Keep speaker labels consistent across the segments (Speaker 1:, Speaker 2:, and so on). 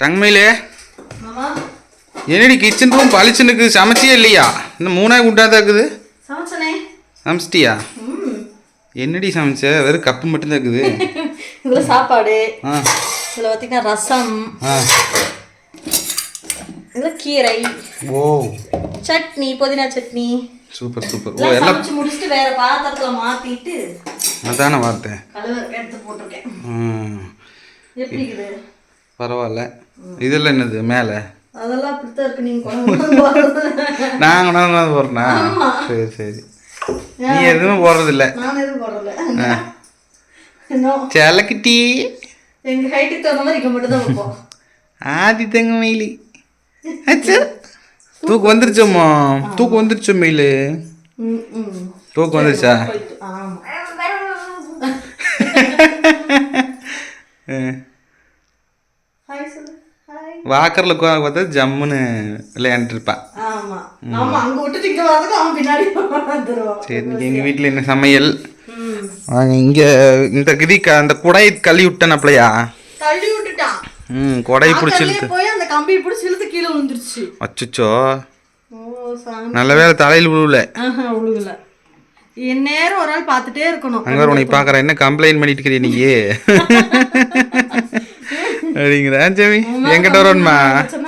Speaker 1: தங்கமையிலே. என்னடி kitchen room பளிச்சுனுக்கு சமைச்சியே இல்லையா? இன்னும் மூணாய் குண்டாதான் இருக்குது?
Speaker 2: சமைச்சனே.
Speaker 1: சமைச்சிட்டியா? என்னடி சமைச்ச? வெறும் கப்பு மட்டும்தான் இருக்குது.
Speaker 2: இதில் சாப்பாடு. இதில் பார்த்தீங்கன்னா ரசம். இதில் கீரை.
Speaker 1: ஓ.
Speaker 2: சட்னி புதினா சட்னி.
Speaker 1: Super super. ஓ எல்லாம்
Speaker 2: முடிச்சுட்டு வேற பாத்திரத்துல மாத்திட்டு
Speaker 1: அதான வார்த்தை.
Speaker 2: கழுவ எடுத்து போட்டிருக்கேன்.
Speaker 1: ம்.
Speaker 2: எப்படி இருக்குது?
Speaker 1: பரவாயில்ல. இதெல்லாம் என்னது மேலே?
Speaker 2: அதெல்லாம் அப்படித்தான் இருக்கு.
Speaker 1: நாங்கள் நான் போடுறேனா சரி சரி. நீ எதுவுமே போடுறதில்ல.
Speaker 2: நான் எதுவும் போடுறல இன்னும்
Speaker 1: செல்லக்கிட்டி
Speaker 2: எங்க ஹைட்டுக்கு தகுந்த மாதிரி இங்க மட்டும் தான் வைப்போம்.
Speaker 1: ஆதி தங்க மயிலி தூக்கு வந்துருச்சோம்மா தூக்கு வந்துருச்சோ மயிலு. தூக்கு வந்துருச்சா?
Speaker 2: போயிட்டு,
Speaker 1: வாக்கரில் பார்த்தா ஜம்முன்னு
Speaker 2: பின்னாடி வந்துருவான்.
Speaker 1: சரி இன்னைக்கு எங்கள் வீட்டில் என்ன சமையல்? இங்கே இந்த கிதி அந்த குடை கழுவி
Speaker 2: தள்ளி விட்டுட்டான்.
Speaker 1: ம் கொடை பிடிச்சி
Speaker 2: போய் அந்த கம்பியை பிடிச்சி இழுத்து கீழே விழுந்துருச்சு. சாமி.
Speaker 1: நல்ல வேலை தலையில் விழுவல.
Speaker 2: விழுகல. நேரம் ஒரு ஆள் பார்த்துட்டே இருக்கணும்.
Speaker 1: அங்கே உன்னை பார்க்குறேன். என்ன கம்ப்ளைண்ட் பண்ணிட்டு இருக்கிறீ நீ அப்படிங்கிறா. சரி என்கிட்ட வரணுமா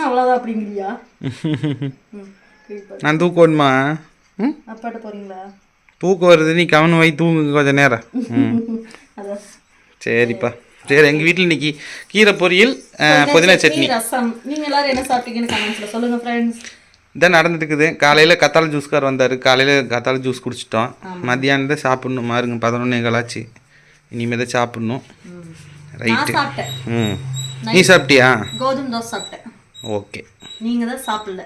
Speaker 2: அவ்வளோதான் அப்படிங்கிறியா.
Speaker 1: நான்
Speaker 2: அப்பாட்ட போறீங்களா?
Speaker 1: தூக்கம் வருது. நீ கவனம் வை தூங்கு கொஞ்ச நேரம். சரிப்பா. சரி எங்கள் வீட்டில் இன்னைக்கு கீரை பொரியல் புதினா சட்னி.
Speaker 2: ரசம். நீங்க எல்லாரும் என்ன சாப்பிட்டீங்கன்னு கமெண்ட்ஸ்ல சொல்லுங்க ஃப்ரெண்ட்ஸ்
Speaker 1: இதான் நடந்துட்டு இருக்குது காலையில் கத்தாழை ஜூஸ்கார் வந்தார். காலையில் கத்தாழை ஜூஸ் குடிச்சிட்டோம். மத்தியானம் தான் சாப்பிட்ணும். மாருங்க பதினொன்னே காலாச்சு இனிமேல் தான் சாப்பிட்ணும். ரைட்டு ம். நீ சாப்பிட்டியா?
Speaker 2: கோதுமை தோசை சாப்பிட்டேன்.
Speaker 1: ஓகே.
Speaker 2: நீங்க தான் சாப்பிடல.